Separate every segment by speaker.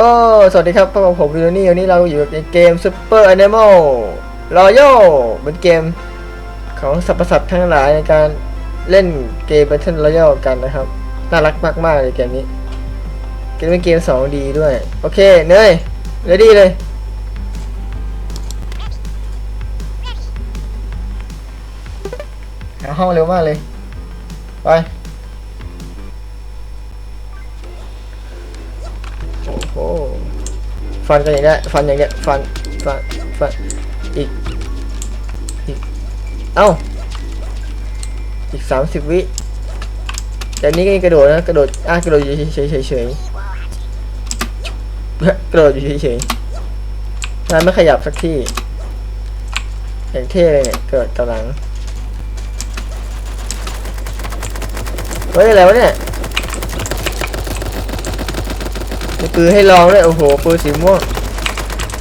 Speaker 1: ก็สวัสดีครับพบกับผมวิโรนี่วันนี้เราอยู่ในเกม Super Animal Royal เป็นเกมของสรรพสัตว์ทั้งหลายในการเล่นเกม Battle Royale กันนะครับ น่ารักมากๆเลยเกมนี้ เกมเป็นเกม 2D ด้วย โอเค เนยเรดี้เลย หาห้องเร็วมากเลย ไป ฟันกันอย่างเงี้ยฟันอย่างเงี้ยฟันฟันฟันอีกอีกเอ้าอีกสามสิบวิแต่นี้ก็ยังกระโดดนะกระโดดอะกระโดดอยู่เฉยๆเฉยกระโดดอยู่เฉยๆนั่นไม่ขยับสักที่อย่างเท่เลยเนี่ยเกระโดดกำลังเฮ้ยอะไรวะเนี่ย มีปืนให้ลองด้วยโอ้โหปืนสีม่วง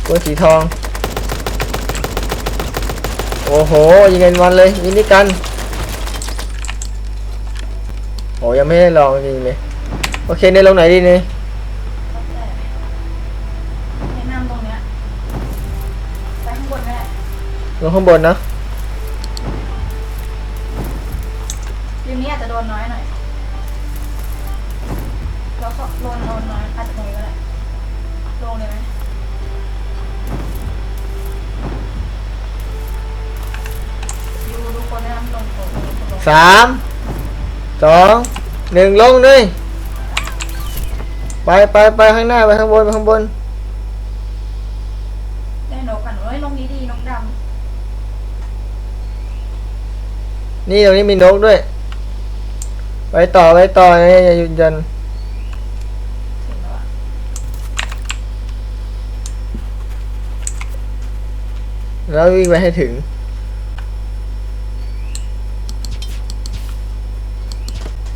Speaker 1: ปืนสีทอง โอ้โหยิงกันวันเลยยิงนี่กันโอ้ยังไม่ได้ลองจริงเลยโอเคในลงไหนดีเนี่ย
Speaker 2: แนะนำตรงเนี้ยไปข้างบนก็ได้
Speaker 1: ลงข้างบนนะ
Speaker 2: ริมนี้อาจจะโดนน้อยหน่อยแล้วก็โดนโดนน้อยอาจจะ
Speaker 1: สามสองหนึ่งลงเลยไปไปไปข้างหน้าไปข้างบนไปข้างบน
Speaker 2: ได้นกกันเอ้ยนกนี้ดีนกด
Speaker 1: นี่ตรงนี้มีนกด้วย ไปต่อไปต่ออย่าหยุดยันำ
Speaker 2: ถึงแล้วอะ
Speaker 1: แล้ววิ่งไปให้ถึง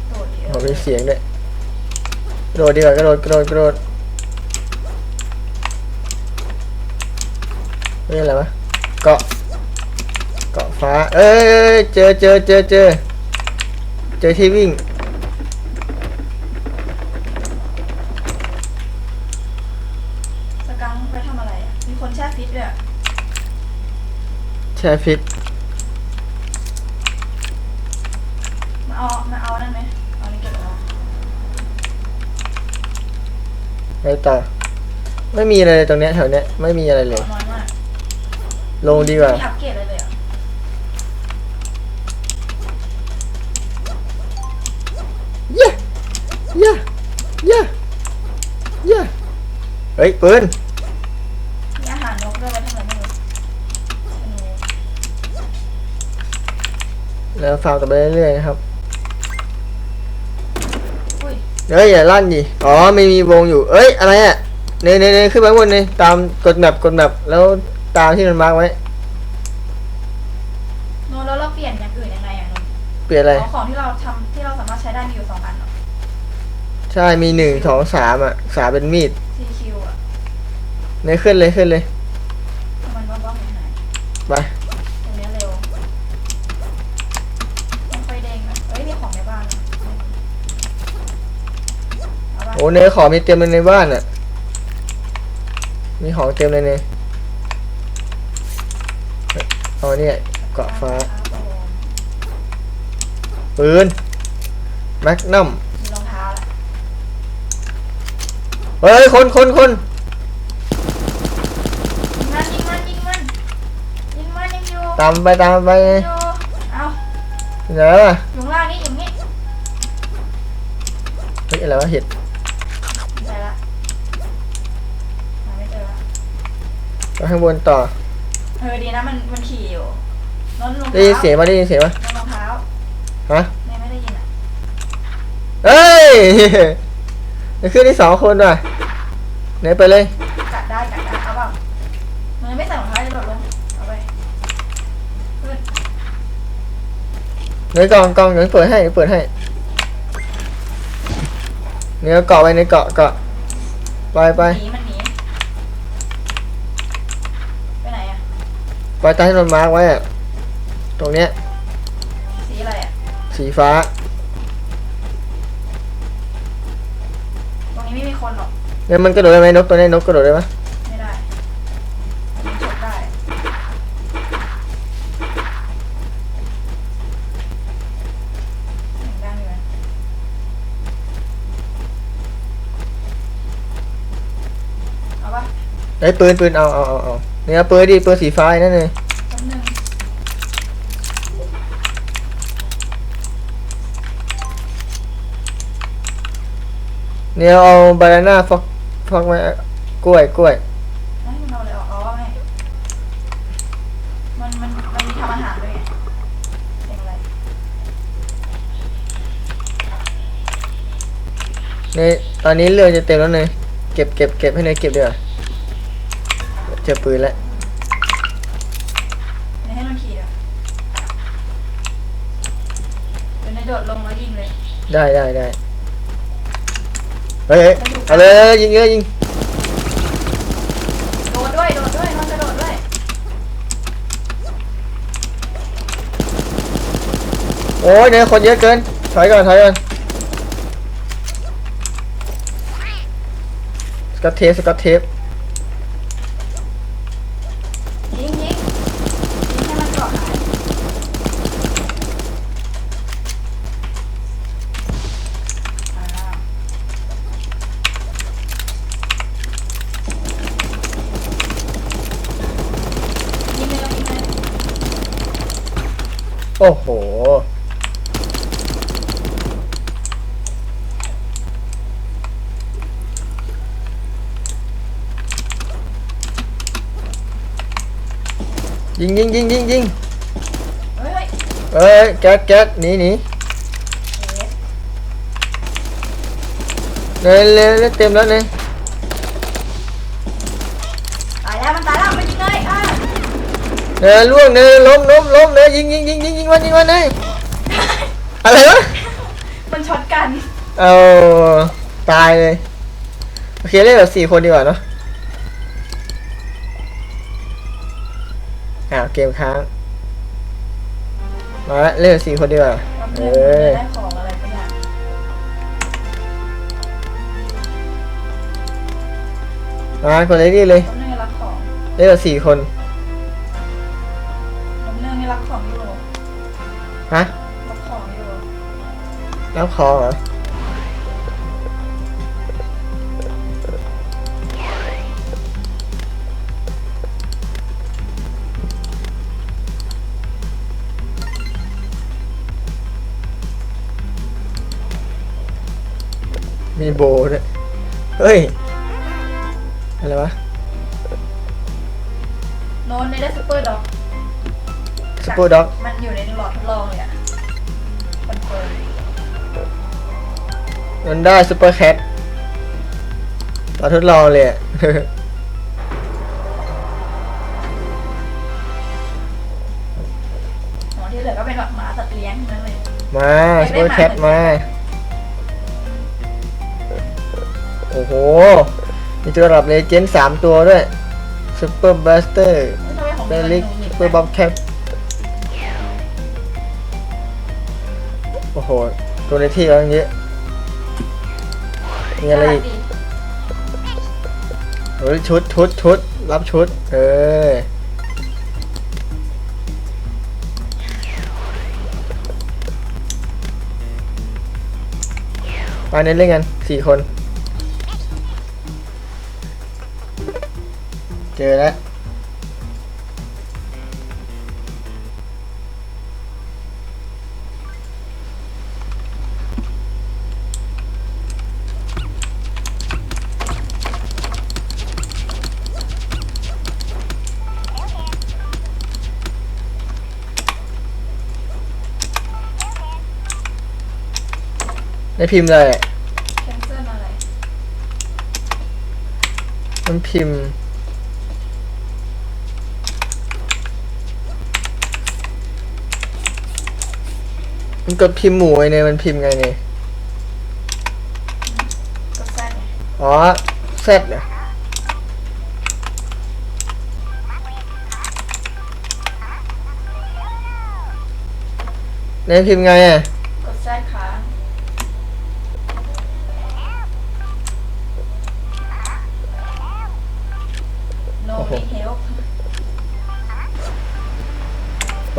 Speaker 2: โดดดี
Speaker 1: โอ้มี เสียงด้วยกระโดดดีกว่ากระโดดกระโดดกระโดดนี่อะไรวะเกาะเกาะฟ้า เอ้ยเอ้ยเจอเจอเจอเจอเจอที่วิ่ง
Speaker 2: สกังค์ไปทำอะไรอะมีคนแช่ฟิตด้วยอะ
Speaker 1: แช่ฟิต
Speaker 2: มาเอามาเอานั่นไหมเอานี่เก็บไว้
Speaker 1: ไปต่อ ไม่มีอะไรเลยตรงเนี้ยแถวเนี้ยไม่มีอะไรเลย
Speaker 2: น้อยมาก
Speaker 1: ลงดีกว่า
Speaker 2: มีอัปเกรดอะไรเลยเหรอะ
Speaker 1: เย้เย้เย้เย้เฮ้ยปืน
Speaker 2: มีอาหารนกด้วยไว้ทำอะไรไม่รู้ธนู
Speaker 1: แล้วฟาร์มต่อไปเรื่อยๆนะครับ
Speaker 2: อุ้ย
Speaker 1: เฮ้ยอย่าลั่นดิอ๋อไม่มีวงอยู่ เอ้ยอะไรอะเนยเนยเนยขึ้นไปข้างบนเลยตามกดแมปกดแมปแล้วตามที่มันมาร์กไว้
Speaker 2: โนตแล้วเราเปลี่ยนอย่างอื่นยังไงอะโนต
Speaker 1: เปลี่ยนอะไร
Speaker 2: อ๋อของที่เราทำที่เราสามารถใช้ได้มีอยู่สองอันเหรอ
Speaker 1: ใช่มีหนึ่งสองสามอะสามเป็นมีด
Speaker 2: CQ อะ
Speaker 1: เนยขึ้นเลยขึ้นเลย
Speaker 2: ทำไมมันบล็อกยังไง
Speaker 1: ไป
Speaker 2: ตรงเนี้ยเร็วไม่ค่อยเด้งอะเอ้ยมีของในบ้านอะเอาป่ะ
Speaker 1: โอ้เนยขอมีเต็มเลยในบ้านอะ มีของเต็มเลยเนยเฮ้ยเอาเนี่ยเกาะฟ้า
Speaker 2: ครับผม
Speaker 1: ปืนแมกนัม
Speaker 2: มีรองเท้าแหละ
Speaker 1: เฮ้ยคนคนคน
Speaker 2: ยิงมันยิงมันยิงมันยิงมันยิงอยู่
Speaker 1: ตามไปตามไป
Speaker 2: ยิงอยู่เอา
Speaker 1: เดี๋ยวอะ
Speaker 2: อยู่ข้างล่างนี่อยู่นี่
Speaker 1: เฮ้ยอะไรวะเห็ด
Speaker 2: ใช่ละหาไม่เจอละ
Speaker 1: ไปข้างบนต่อ
Speaker 2: เออดีนะมันมันขี่อยู่นนรอง
Speaker 1: ได้ยิน
Speaker 2: เท้า
Speaker 1: เสียงมาได้ยินเสียงมา
Speaker 2: นนรองเท้า
Speaker 1: ฮะ
Speaker 2: แม่ไม่ได้ยินอะ
Speaker 1: เฮ้ยเดี๋ยวขึ้นที่สองคนว่ะเนยไปเลย
Speaker 2: กัดได้กัดได้เอาเปล่ามันไม่ใส่รองเท้าจะโดดลงเอาไปขึ้น
Speaker 1: เนยกล่องกล่องเดี๋ยวเปิดให้เดี๋ยวเปิดให้ เนยเอาเกาะไปเนยเกาะเกาะไปไป
Speaker 2: หนีมันหนีไปไหนอะ
Speaker 1: ไปตามที่มันมาร์กไว้อะตรงเนี้ย
Speaker 2: สีอะไรอะ
Speaker 1: สีฟ้า
Speaker 2: ตรงนี้ไม่มีคนหรอก
Speaker 1: เนี่ยมันกระโดดได้ไหมนกตัวนี้นกกระโดดได้ไหม
Speaker 2: ไม่ได้ยิงฉกได้เสียงดังอยู่ไหมเอาปะ
Speaker 1: ไอ้ยปืนปืนเอาเอาเอาเอา เนี่ยปืนดิปืนสีฟ้าไอ้นั่นเลย
Speaker 2: แป๊บนึง
Speaker 1: เนี่ยเอาบานาน่าฟอกฟอกมากล้วยกล้วย
Speaker 2: ให้มันเอาอะไรออกอ๋อไงมันมันมันมีทำอาหารด้วยไงเสียงอะไร
Speaker 1: เนี่ยตอนนี้เรือจะเต็มแล้วเนยเก็บเก็บเก็บให้เนยเก็บดีกว่า เจอปืนแล้ว
Speaker 2: เนี่ยให้มันขี่อะเดี๋ยวในโดดลงแล้วยิงเลย
Speaker 1: ได้ได้ได้เฮ้ยเฮ้ยเอาเลยเอาเลยยิงเลยยิง
Speaker 2: โดดด้วย โดดด้วยมันกระโดดด้วย
Speaker 1: โอ้ยเนี่ยคนเยอะเกิน ถอยก่อนถอยก่อนสกัตเทปสกัตเทป
Speaker 2: ยิงยิงยิงให้มันเกาะหายอ่ายิงเลยยิงเลย
Speaker 1: โอ้โห ยิงยิงยิงยิงยิง
Speaker 2: เฮ้ยเฮ้ย
Speaker 1: เอ้ยแก๊สแก๊สหนีหนี
Speaker 2: เอ๊ะ
Speaker 1: เลยเลยเลยเต็มแล้วเนี่ย
Speaker 2: เน
Speaker 1: ยล่วงเนยล้มล้มล้มเนยยิงยิงยิงยิงยิงมันยิงมันเนยอะไรวะ
Speaker 2: มันช็อตกัน
Speaker 1: เอาตายเลยโอเคเล่นแบบสี่คนดีกว่าเนาะอ้าวเกมค้างมาละเล่นแบบสี่คนดีกว่า
Speaker 2: แป๊บ
Speaker 1: เอ
Speaker 2: นึง
Speaker 1: อ
Speaker 2: ได้ของอะไรบางอย่าง
Speaker 1: มากดเลยดีเลย
Speaker 2: แป๊บนึงรับของ
Speaker 1: เล่นแบบสี่คน รับคอเหรอมีโบด้วยเฮ้ย อะไรวะ
Speaker 2: โน้นในได้ซูเปอร์ด็อก
Speaker 1: สปูด็อก
Speaker 2: มันอยู่ในหลอดทดลองเลยอะคอนเฟิร์ม
Speaker 1: มันได้ซูเปอร์แคทเราทดลองเลยอะ
Speaker 2: อ๋อที่เหลือก็เป็นแบบหมาสัตว์เลี้ยงทั้งนั้นเลย
Speaker 1: มาซูเปอร์แคทมา โอ้โห มีตัวระดับเลเจนด์สามตัวด้วยซูเปอร์บัสเตอร์
Speaker 2: ไม่ใช่ของ
Speaker 1: เด
Speaker 2: มัน
Speaker 1: ลิก
Speaker 2: หนูหนี
Speaker 1: ซูเปอร์บ๊อบแคทโอ้โห ตัวในที่เราเยอะ มีอะไรอีกเฮ้ยชุดชุดชุดรับชุด เออไปเน้นเล่นกันสี่คน เจอแล้ว ได้พิมพ์เลย
Speaker 2: แคนเซิลอะไร
Speaker 1: มันพิมพ์ มันกดพิมพ์หมูไอเนี่ยมันพิมพ์ไงเนี่ย
Speaker 2: ก็แซดไง
Speaker 1: อ๋อแซดเนี่ยในพิมพ์ไงอะ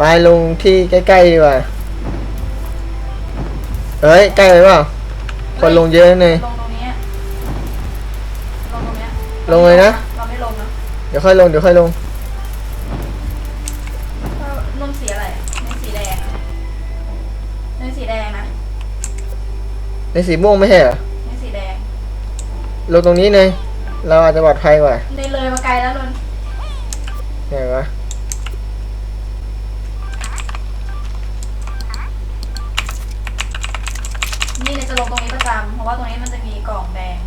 Speaker 1: ไปลงที่ใกล้ๆดีกว่าเฮ้ยใกล้ไปเปล่าคนลงเยอะเลย
Speaker 2: ลงตรงนี้ลงตรงเนี้ย
Speaker 1: ลงเลยนะ
Speaker 2: เราไม่ลงนะ
Speaker 1: เดี๋ยวค่อยลงเดี๋ยวค่อยลง
Speaker 2: ถ้านนสีอะไรอะในสีแดงอะในสีแดงนะ
Speaker 1: ในสีม่วงไม่ใช่เหรอ
Speaker 2: ในสีแดง
Speaker 1: ลงตรงนี้เลย เราอาจจะปลอดภัยกว่า
Speaker 2: ในเลยมาไกลแล้วนน
Speaker 1: ไงวะ
Speaker 2: นี่เนี่ยจะลงตรงนี้ประจำเพราะว่าตรงนี้มันจะมีกล่องแดง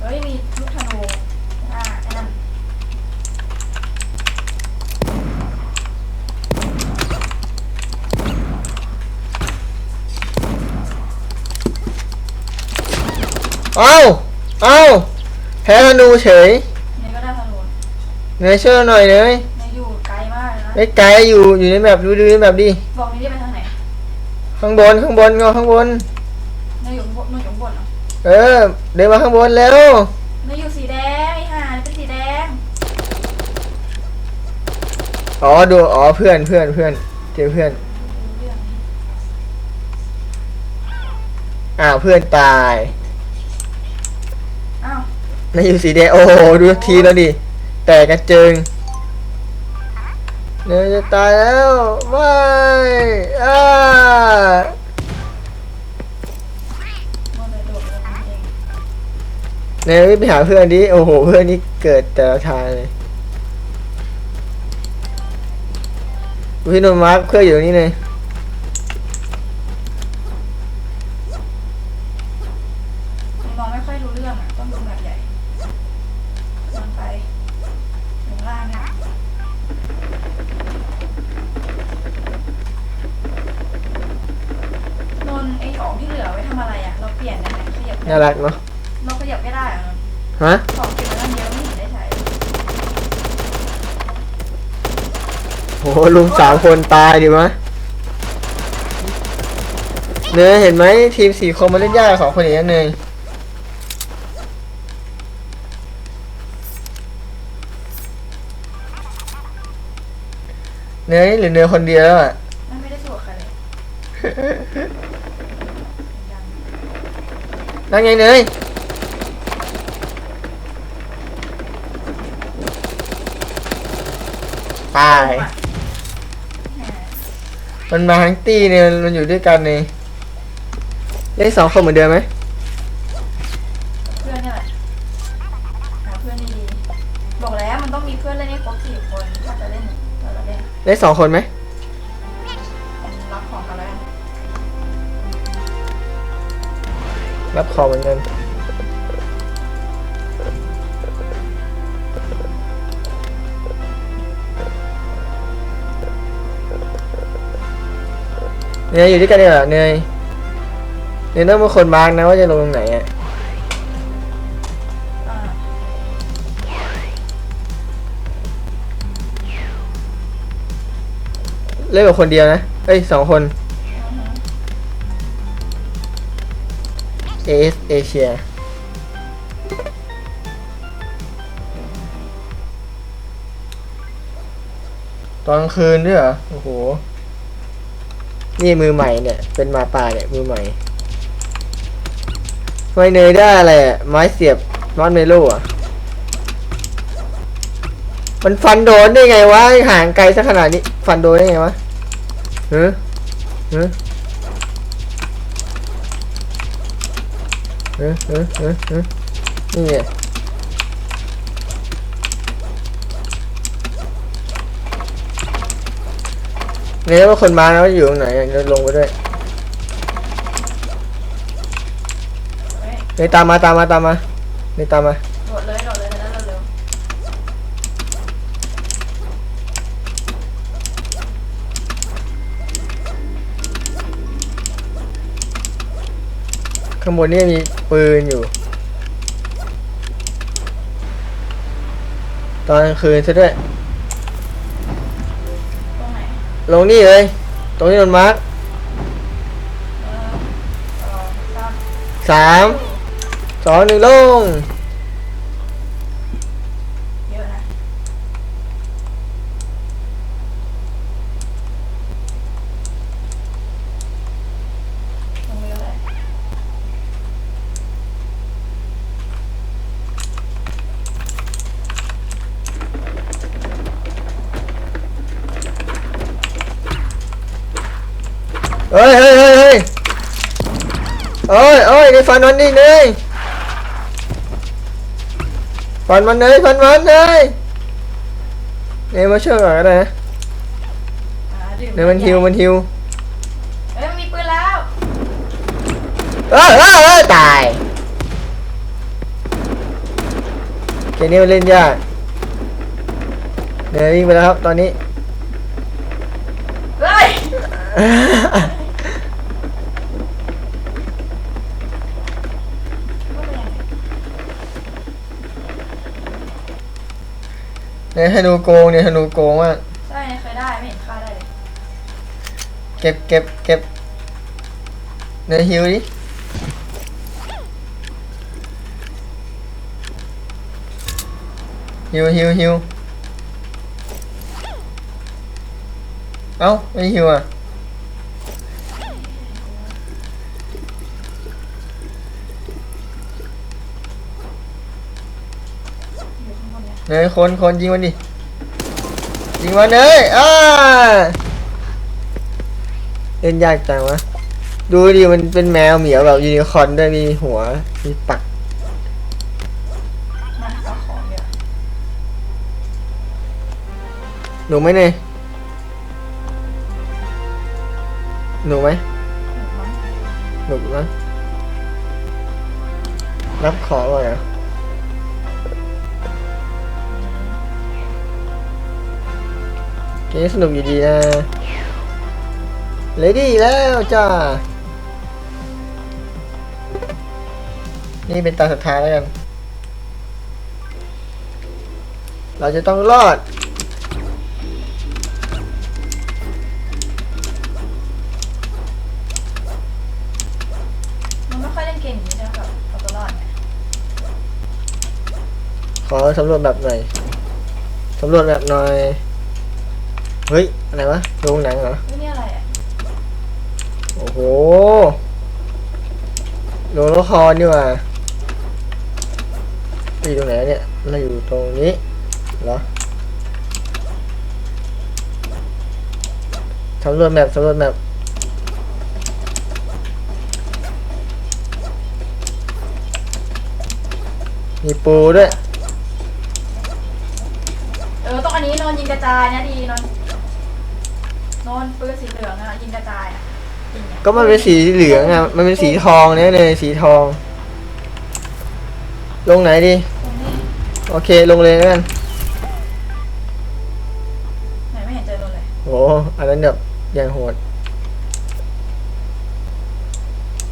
Speaker 2: เฮ้ย มีลูกธนูอ่าไอ้นั่น
Speaker 1: เอ้าเอ้าแพ้ธนูเฉย
Speaker 2: นี่ก็ได้ธนู
Speaker 1: เนยช่วยหน่อยเนย
Speaker 2: นี่อยู่ไกลมากเลยนะ
Speaker 1: ไม่ไกลอยู่อยู่ในแบบดูดูในแบบดิ
Speaker 2: บอกนี่ไปทางไหน
Speaker 1: ข้างบนข้างบนก็ข้างบน
Speaker 2: นี่อยู่ข้างบนนี่อยู่ข้างบนเหรอ
Speaker 1: เออ เดินมาข้างบนแล้ว
Speaker 2: นี่อยู่สีแดงไอ้ห่านี่เป็นสีแดง
Speaker 1: อ๋อดูอ๋อเพื่อนเพื่อนเพื่อนเจอเพื่อน
Speaker 2: รู้เรื่อง
Speaker 1: อ้าวเพื่อนตาย
Speaker 2: อ้าว
Speaker 1: นายอยู่สีแดงโอ้โหดูทีแล้วดิแตกกระเจิงเนยจะตายแล้วไม่อ้า
Speaker 2: มันเลยอง
Speaker 1: เนยไปหาเพื่อนดิโอ้โหเพื่อนนี่เกิดแต่ละทางเลยพี่นนท์มาร์คเพื่อนอยู่ตรงนี้เลย
Speaker 2: มองไม่ค่อยรู้เรื่องอะ ต้องดูแบบใหญ่ลงไปลงล่างเนี่ยนนท์ไอ้ของที่เหลือไว้ทำอะไรอะ เราเปลี่ยนได้ไหมขยับ
Speaker 1: น่ารักเนาะ
Speaker 2: เราขยับไม่ได้อะนนท์
Speaker 1: ฮะ
Speaker 2: ของเก็บมาตั้งเยอะไม่เห็นได้ใช้
Speaker 1: โอ้โหลุมสามคนตายดิมะเนยเห็นไหมทีมสี่คนมาเล่นยากสองคนอย่างนี้นเนยเนยหรือเนยคนเดียวแล้วอะ
Speaker 2: มันไม่ได้สู้กับใครเลยดัง
Speaker 1: นั่งไงเนยตาย
Speaker 2: แหม
Speaker 1: มันมาทั้งตีเนี่ยมันอยู่ด้วยกันนี่เล่นสองคนเหมือนเดิมไหม
Speaker 2: เพื่อนนี่แหละหาเพื่อนดีๆบอกแล้วมันต้องมีเพื่อนเล่นให้ครบสี่คนถ้าจะเล่นเราจะเล่น
Speaker 1: เล่นสองคนไหม
Speaker 2: รับของ
Speaker 1: เหมือนกันเนยอยู่ด้วยกันเนี่ยเหรอเนยเนยต้องเป็นคนมาร์กนะว่าจะลงตรงไหนอะเล่นกับคนเดียวนะเอ้ยสองคน เอสเอเชียตอนคืนด้วยเหรอ โอ้โห นี่มือใหม่เนี่ย เป็นมาป่าเนี่ย มือใหม่ไมเนยได้อะไรอะไม้เสียบมอนเมโลอะ มันฟันโดนได้ไงวะห่างไกลสักขนาดนี้ ฟันโดนได้ไงวะเฮ้ยเฮ้ย เฮ้ยเฮ้ยเฮ้ยเฮ้ยนี่ไงเนี่ยว่าคนมาแล้วอยู่ตรงไหนอะเดี๋ยวลงไปด้วย
Speaker 2: เฮ้ย
Speaker 1: เนี่ยตามมาตามมาตามมาเนี่ยตามมา ข้างบนนี่มีปืนอยู่ ตอนกลางคืนซะด้วย
Speaker 2: ๆตรงไหน
Speaker 1: ลงนี่เลย
Speaker 2: ต
Speaker 1: ตรงนี้โดนมาร์ค
Speaker 2: เออสองสาม
Speaker 1: สามสองหนึ่งลง
Speaker 2: เยอะนะลงไปเลย
Speaker 1: เฮ้ยเฮ้ยเฮ้ยเฮ้ยเอ้ ยเอ้ยได้ฟันมันดิเนยฟันมันเลยฟันมันเลยเนยมาช่วยก่อนก็ได้นะ
Speaker 2: อ่าดื่
Speaker 1: เนยมันฮิวมันฮิว
Speaker 2: เอ้ยมันมีปืนแล้ว
Speaker 1: เออเออเออตายเกมนี้มันเล่นยากเนยวิ่งไปแล้วครับตอนนี้
Speaker 2: เฮ้ยว่าเป็นยังไง
Speaker 1: เนี่ยธนูโกงเนี่ยธนูโกงมาก
Speaker 2: ใช่เคยได้ไม่เห็นค่าได้เลย
Speaker 1: เก็บเก็บเก็บเนี่ยฮิวดิฮิวฮิวฮิวเอ้าไม่ฮิวอะ
Speaker 2: อยู่ข้างบน เนย
Speaker 1: คนคนยิงมันดิยิงมันเนยอ้าเล่นยากจังวะดูดิมันเป็นแมวเหมียวแบบยูนิคอร์นด้วยมีหัวมีปักหนูไหมเนยหนูไหม
Speaker 2: หนุก
Speaker 1: นะรับของเลยเหรอเกมสนุกอยู่ดีนะเลดี้แล้วจ้า นี่เป็นตาสุดท้ายแล้วกัน เราจะต้องรอด
Speaker 2: มันไม่ค่อยเล่นเกมอย่างนี้ใช่ไหมแบบเอาตัวรอดเนี่ย
Speaker 1: ขอสำรวจแบบหน่อยสำรวจแบบหน่อย เฮ้ย อะไรวะโรงหนังเหรอ
Speaker 2: เฮ้ยนี่อะไรอะ
Speaker 1: โอ้โหโรงละครนี่หว่าเราอยู่ตรงไหนเนี่ยเราอยู่ตรงนี้เหรอสำรวจแมปสำรวจแมปมีปูด้วย
Speaker 2: เออต้องอันนี้นอนยิงกระจายนะดีนอน นอนปืนสีเหลืองอะยิงกระจายอะยิงอะ
Speaker 1: ก็มันเป็นสีเหลืองอะ มันเป็นสีทองเนี่ยเลยสีทอง ลงไหนดี
Speaker 2: ตรงนี้
Speaker 1: โอเคลงเลยแล้วกัน
Speaker 2: ไหนไม่เห็นเจอตัวเลย
Speaker 1: โหอันนั้นแบบอย่างโหด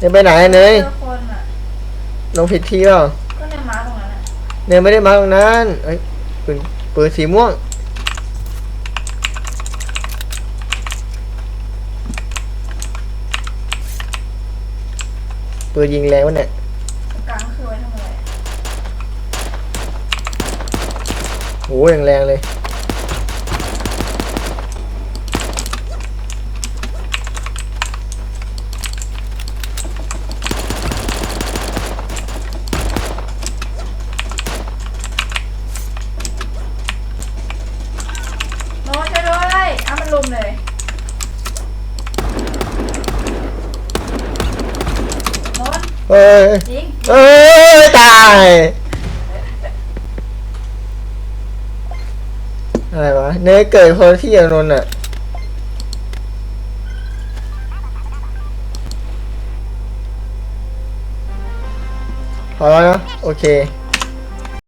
Speaker 1: จะไปไหนอะเนย
Speaker 2: เจอคนอะ
Speaker 1: ลงผิดที่เปล่า
Speaker 2: ก็ในม้าตรงนั้นอะ
Speaker 1: เนยไม่ได้มาตรงนั้นเอ้ยปืนปืนสีม่วง ปืนยิงแรงวะเนี่ย
Speaker 2: ตรงกลางก็คือไว้ทำอะไรอะ
Speaker 1: โหอย่างแรงเลย
Speaker 2: นอนช่วยด้วยอ้ามันลุมเลยนอน
Speaker 1: เอ้ย
Speaker 2: ยิง
Speaker 1: เอ้ยตายอะไรวะเนยเกิดคนที่ยานนท์อะพอแล้วนะโอเค